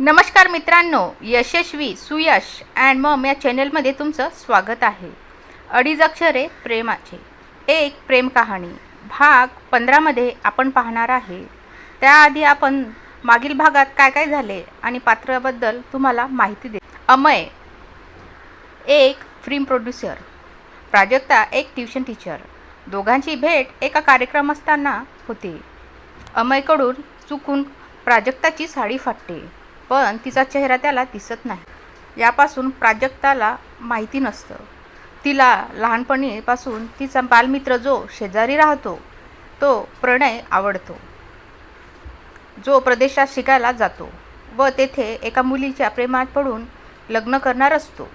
नमस्कार मित्रांनो यशस्वी सुयश अँड मम या चॅनलमध्ये तुमचं स्वागत आहे. अडीच अक्षरे प्रेमाचे. एक प्रेम कहाणी. भाग पंधरामध्ये आपण पाहणार आहे. त्याआधी आपण मागील भागात काय काय झाले आणि पात्राबद्दल तुम्हाला माहिती दे अमय एक फिल्म प्रोड्युसर प्राजक्ता एक ट्युशन टीचर दोघांची भेट एका कार्यक्रम असताना होते. अमयकडून चुकून प्राजक्ताची साडी फाटते. पण तिचा चेहरा त्याला दिसत नाही. यापासून प्राजक्ताला माहिती नसतं. तिला लहानपणीपासून तिचा बालमित्र जो शेजारी राहतो तो प्रणय आवडतो. जो प्रदेशात शिकायला जातो व तेथे एका मुलीच्या प्रेमात पडून लग्न करणार असतो.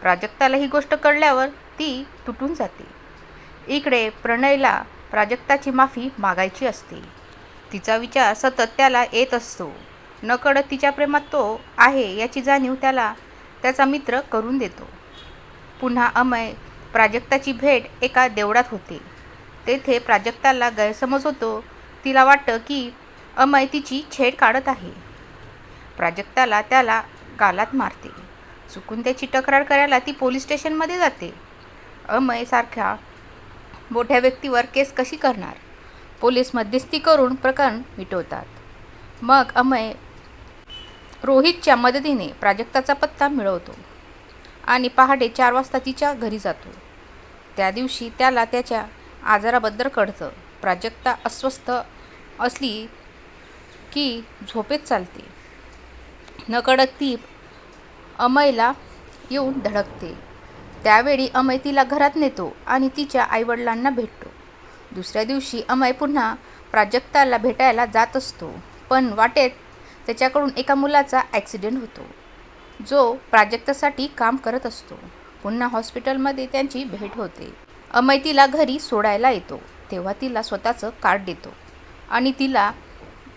प्राजक्ताला ही गोष्ट कळल्यावर ती तुटून जाते. इकडे प्रणयला प्राजक्ताची माफी मागायची असते. तिचा विचार सतत त्याला येत असतो. नकळत तिच्या प्रेमात तो आहे याची जाणीव त्याला त्याचा मित्र करून देतो. पुन्हा अमय प्राजक्ताची भेट एका देवळात होते. तेथे प्राजक्ताला गैरसमज होतो. तिला वाटतं की अमय तिची छेड काढत आहे. प्राजक्ताला त्याला गालात मारते. चुकून त्याची तक्रार करायला ती पोलीस स्टेशनमध्ये जाते. अमय सारख्या मोठ्या व्यक्तीवर केस कशी करणार? पोलीस मध्यस्थी करून प्रकरण मिटवतात. मग अमय रोहितच्या मदतीने प्राजक्ताचा पत्ता मिळवतो आणि पहाटे चार वाजता तिच्या घरी जातो. त्या दिवशी त्याला त्याच्या आजाराबद्दल कळतं. प्राजक्ता अस्वस्थ असली की झोपेत चालते. नकडक ती अमयला येऊन धडकते. त्यावेळी अमय तिला घरात नेतो आणि तिच्या आईवडिलांना भेटतो. दुसऱ्या दिवशी अमय पुन्हा प्राजक्ताला भेटायला जात असतो. पण वाटेत त्याच्याकडून एका मुलाचा ॲक्सिडेंट होतो. जो प्राजक्तासाठी काम करत असतो. पुन्हा हॉस्पिटलमध्ये त्यांची भेट होते. अमय तिला घरी सोडायला येतो. तेव्हा तिला स्वतःचं कार्ड देतो. आणि तिला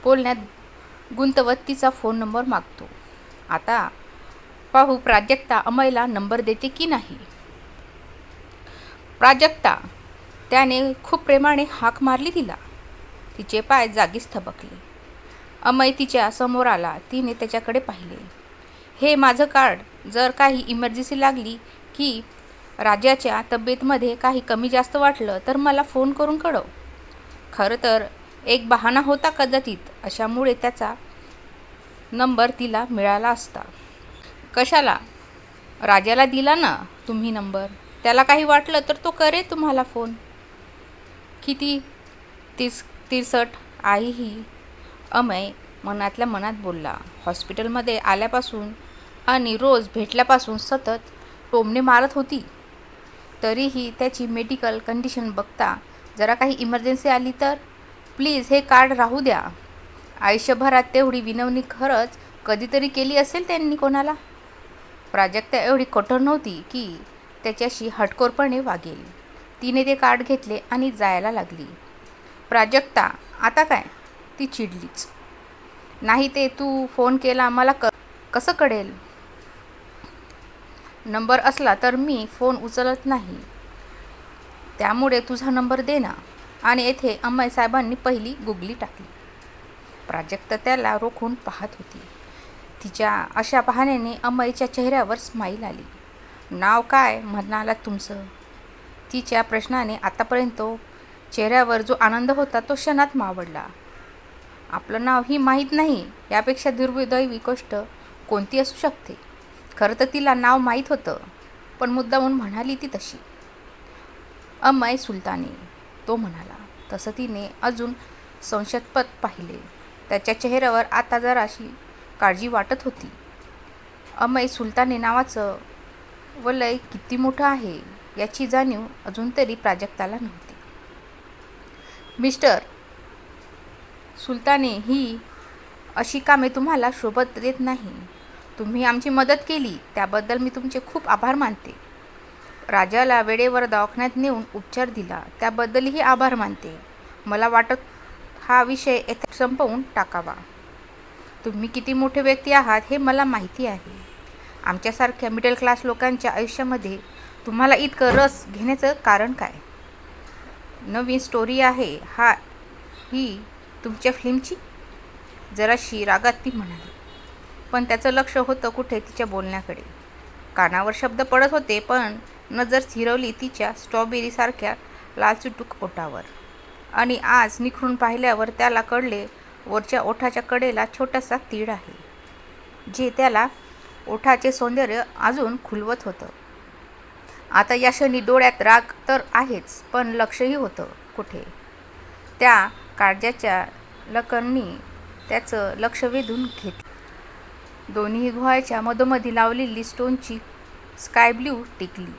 बोलण्यात गुंतवत तिचा फोन नंबर मागतो. आता पाहू प्राजक्ता अमयला नंबर देते की नाही? प्राजक्ता त्याने खूप प्रेमाने हाक मारली तिला. तिचे पाय जागीच थबकले. अमय तिच्या समोर आला. तिने त्याच्याकडे पाहिले. हे माझं कार्ड. जर काही इमर्जन्सी लागली की राजाच्या तब्येतमध्ये काही कमी जास्त वाटलं तर मला फोन करून कळव. खरं तर एक बहाणा होता कदाचित अशामुळे त्याचा नंबर तिला मिळाला असता. कशाला? राजाला दिला ना तुम्ही नंबर त्याला काही वाटलं तर तो करे तुम्हाला फोन किती तीस तिरसठ आई ही अमय मनातल्या मनात बोलला. हॉस्पिटलमध्ये आल्यापासून आणि रोज भेटल्यापासून सतत टोमणे मारत होती. तरीही त्याची मेडिकल कंडिशन बघता जरा काही इमर्जन्सी आली तर? प्लीज हे कार्ड राहू द्या. आयुष्यभरात तेवढी विनवणी खरंच कधीतरी केली असेल त्यांनी कोणाला? प्राजक्ता एवढी कठोर नव्हती की त्याच्याशी हटकोरपणे वागेल. तिने ते कार्ड घेतले आणि जायला लागली. प्राजक्ता आता काय? ती चिडलीच. नाही ते तू फोन केला मला क कसं कळेल? नंबर असला तर मी फोन उचलत नाही. त्यामुळे तुझा नंबर दे ना. आणि येथे अम्माई साहेबांनी पहिली गुगली टाकली. प्राजक्त त्याला रोखून पाहत होती. तिच्या अशा पाहण्याने अम्माईच्या चेहऱ्यावर स्माईल आली. नाव काय? म्हणाला तुमचं. तिच्या प्रश्नाने आतापर्यंत चेहऱ्यावर जो आनंद होता तो क्षणात मावडला. आपलं नाव ही माहीत नाही यापेक्षा दुर्दैवी गोष्ट कोणती असू शकते? खरं तर तिला नाव माहीत होतं पण मुद्दामून म्हणाली ती तशी. अमय सुलतानी तो म्हणाला. तसं तिने अजून संशयपद पाहिले. त्याच्या चेहऱ्यावर आता जराशी काळजी वाटत होती. अमय सुलताने नावाचं वलय किती मोठं आहे याची जाणीव अजून तरी प्राजक्ताला नव्हती. मिस्टर सुलताने ही अशी कामे तुम्हाला शोभत देत नाही. तुम्ही आमची मदत केली त्याबद्दल मी तुमचे खूप आभार मानते. राजाला वेळेवर दवाखान्यात नेऊन उपचार दिला त्याबद्दलही आभार मानते. मला वाटत हा विषय येथे संपवून टाकावा. तुम्ही किती मोठे व्यक्ती आहात हे मला माहिती आहे. आमच्यासारख्या मिडल क्लास लोकांच्या आयुष्यामध्ये तुम्हाला इतकं रस घेण्याचं कारण काय? नवीन स्टोरी आहे. हा ही तुमच्या फिल्मची? जराशी रागात ती म्हणाली. पण त्याचं लक्ष होतं कुठे तिच्या बोलण्याकडे. कानावर शब्द पडत होते पण नजर स्थिरवली तिच्या स्ट्रॉबेरीसारख्या लालचुटूक ओठावर आणि आज निखरून पाहिल्यावर त्याला कळले वरच्या ओठाच्या कडेला छोटासा तीळ आहे. जे त्याला ओठाचे सौंदर्य अजून खुलवत होतं. आता या क्षणी डोळ्यात राग तर आहेच पण लक्षही होतं कुठे. त्या काळजाच्या लकरणी त्याचं लक्ष वेधून घेतलं. दोन्ही गुहाच्या मधोमधी लावलेली स्टोनची स्काय ब्ल्यू टिकली.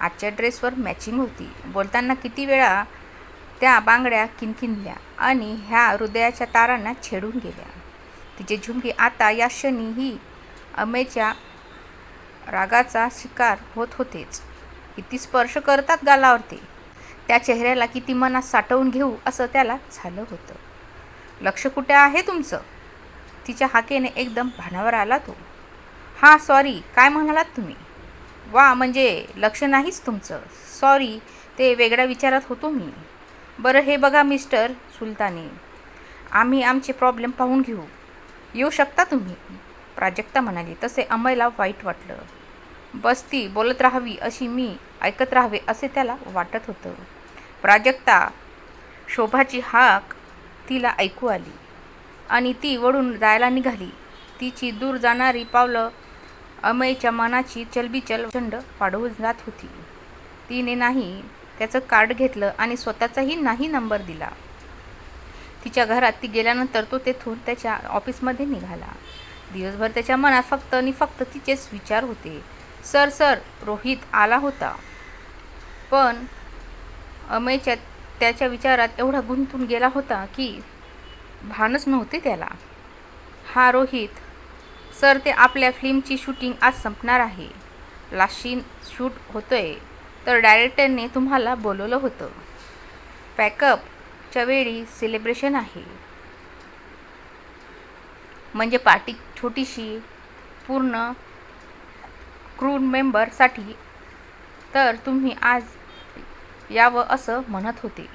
आजच्या ड्रेसवर मॅचिंग होती. बोलताना किती वेळा त्या बांगड्या किनकिनल्या आणि ह्या हृदयाच्या तारांना छेडून गेल्या. तिचे झुमके आता या क्षणी ही अमेच्या रागाचा शिकार होत होतेच. किती स्पर्श करतात गालावरती त्या चेहऱ्याला किती मनात साठवून घेऊ असं त्याला झालं होतं. लक्ष कुठे आहे तुमचं? तिच्या हाकेने एकदम भानावर आला तो. हां सॉरी काय म्हणालात तुम्ही? वा म्हणजे लक्ष नाहीच तुमचं. सॉरी ते वेगळ्या विचारात होतो मी. बरं हे बघा मिस्टर सुलतानी. आम्ही आमचे प्रॉब्लेम पाहून घेऊ. येऊ शकता तुम्ही? प्राजक्ता म्हणाली तसे अमयला वाईट वाटलं. बस ती बोलत राहावी अशी मी ऐकत राहावे असे त्याला वाटत होतं. प्राजक्ता शोभाची हाक तिला ऐकू आली आणि ती वळून जायला निघाली. तिची दूर जाणारी पावलं अमयच्या मनाची चलबिचल चंड वाढवून जात होती. तिने नाही त्याचं कार्ड घेतलं आणि स्वतःचाही नाही नंबर दिला. तिच्या घरात ती गेल्यानंतर तो तेथून त्याच्या ऑफिसमध्ये निघाला. दिवसभर त्याच्या मनात फक्त आणि फक्त तिचेच विचार होते. सर सर रोहित आला होता. पण अमयच्या त्याच्या विचारात एवढा गुंतून गेला होता की भानच नव्हते त्याला. हा रोहित सर ते आपल्या फिल्मची शूटिंग आज संपणार आहे. लाशीन शूट होतोय तर डायरेक्टरने तुम्हाला बोलवलं होतं. पॅकअपच्या वेळी सेलिब्रेशन आहे. म्हणजे पार्टी छोटीशी पूर्ण क्रू मेंबरसाठी. तर तुम्ही आज यावं असं म्हणत होते.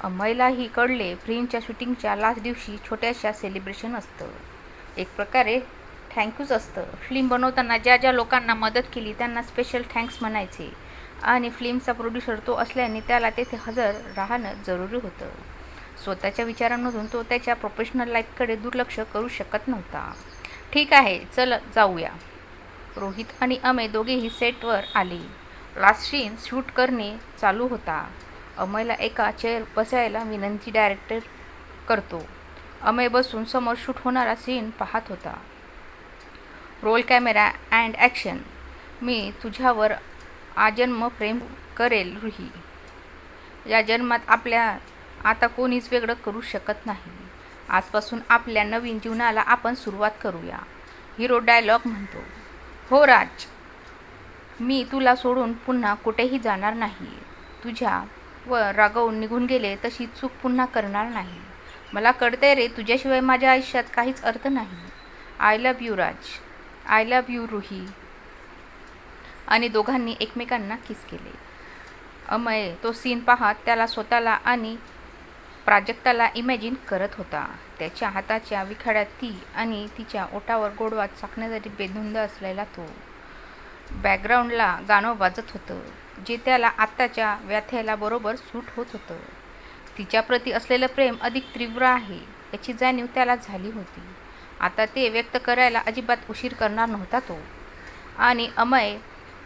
अमयलाही कळले फिल्मच्या शूटिंगच्या लास्ट दिवशी छोट्याशा सेलिब्रेशन असतं. एक प्रकारे थँक्यूच असतं. फिल्म बनवताना ज्या ज्या लोकांना मदत केली त्यांना स्पेशल थँक्स म्हणायचे. आणि फिल्मचा प्रोड्युसर तो असल्याने त्याला तेथे हजर राहणं जरुरी होतं. स्वतःच्या विचारांमधून तो त्याच्या प्रोफेशनल लाईफकडे दुर्लक्ष करू शकत नव्हता. ठीक आहे चल जाऊया. रोहित आणि अमय दोघेही सेटवर आले. लास्ट सीन शूट करणे चालू होता. अमयला एका चेअर बसायला विनंती डायरेक्टर करतो. अमय बसून समोर शूट होणारा सीन पाहत होता. रोल कॅमेरा अँड ॲक्शन मी तुझ्यावर आजन्म प्रेम करेल रुही. या जन्मात आपल्या आता कोणीच वेगळं करू शकत नाही. आजपासून आपल्या नवीन जीवनाला आपण सुरुवात करूया. हिरो डायलॉग म्हणतो. हो राज मी तुला सोडून पुन्हा कुठेही जाणार नाही. तुझ्या व रागवून निघून गेले तशी चूक पुन्हा करणार नाही. मला कळते रे तुझ्याशिवाय माझ्या आयुष्यात काहीच अर्थ नाही. I love you Raj I love you Ruhi आणि दोघांनी एकमेकांना किस केले. अमय तो सीन पाहत त्याला स्वतःला आणि प्राजक्ताला इमॅजिन करत होता. त्याच्या हाताच्या विखाड्यात ती आणि तिच्या ओटावर गोडवात चाकण्यासाठी बेधुंद असलेला तो. बॅकग्राऊंडला गाणं वाजत होतं जे त्याला आत्ताच्या व्याथ्याला बरोबर सूट होत होतं. तिच्याप्रती असलेलं प्रेम अधिक तीव्र आहे याची जाणीव त्याला झाली होती. आता ते व्यक्त करायला अजिबात उशीर करणार नव्हता तो. आणि अमय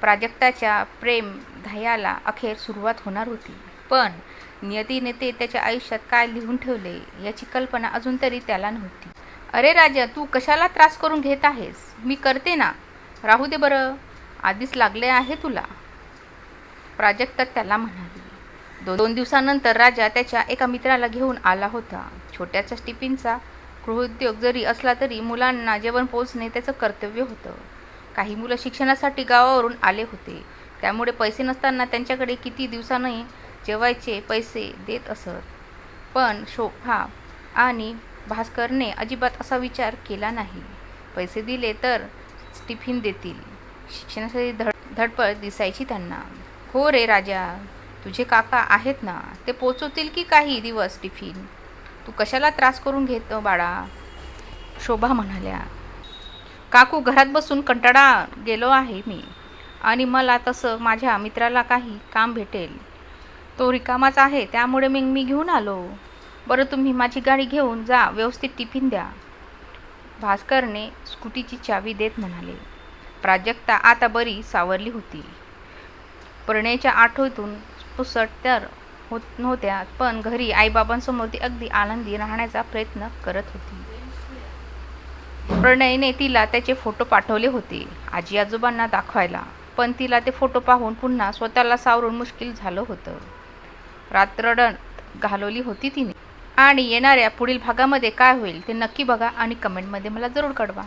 प्राजक्ताच्या प्रेम ध्यायाला अखेर सुरुवात होणार होती. पण नियतीने ते त्याच्या आयुष्यात काय लिहून ठेवले याची कल्पना अजून तरी त्याला नव्हती. अरे राजा तू कशाला त्रास करून घेत आहेस? मी करते ना. राहू दे बरं. आधीच लागले आहे तुला? प्राजक्ता त्याला म्हणाली. दो दोन दिवसानंतर राजा त्याच्या एका मित्राला घेऊन आला होता. छोट्याच्या टिफिनचा गृहोद्योग जरी असला तरी मुलांना जेवण पोचणे त्याचं कर्तव्य होतं. काही मुलं शिक्षणासाठी गावावरून आले होते. त्यामुळे पैसे नसताना त्यांच्याकडे किती दिवसांनी जेवायचे पैसे देत असत. पण शोभा आणि भास्करने अजिबात असा विचार केला नाही. पैसे दिले तर टिफिन देतील. शिक्षणासाठी धड धडपड दिसायची त्यांना. हो रे राजा तुझे काका आहेत ना ते पोचवतील की काही दिवस टिफिन? तू कशाला त्रास करून घेतो बाळा? शोभा म्हणाल्या. काकू घरात बसून कंटाळा गेलो आहे मी. आणि मला तसं माझ्या मित्राला काही काम भेटेल. तो रिकामाच आहे त्यामुळे मग मी घेऊन आलो. बरं तुम्ही माझी गाडी घेऊन जा व्यवस्थित टिफिन द्या. भास्करने स्कूटीची चावी देत म्हणाले. प्राजक्ता आता बरी सावरली होती. प्रणयच्या आठवतून पुसट तर होत नव्हत्या पण घरी आईबाबांसमोर ती अगदी आनंदी राहण्याचा प्रयत्न करत होती. प्रणयने तिला त्याचे फोटो पाठवले होते आजी आजोबांना दाखवायला. पण तिला ते फोटो पाहून पुन्हा स्वतःला सावरून मुश्किल झालं होतं. रात्रडण घालवली होती तिने. आणि येणाऱ्या पुढील भागामध्ये काय होईल ते नक्की बघा आणि कमेंटमध्ये मला जरूर कळवा.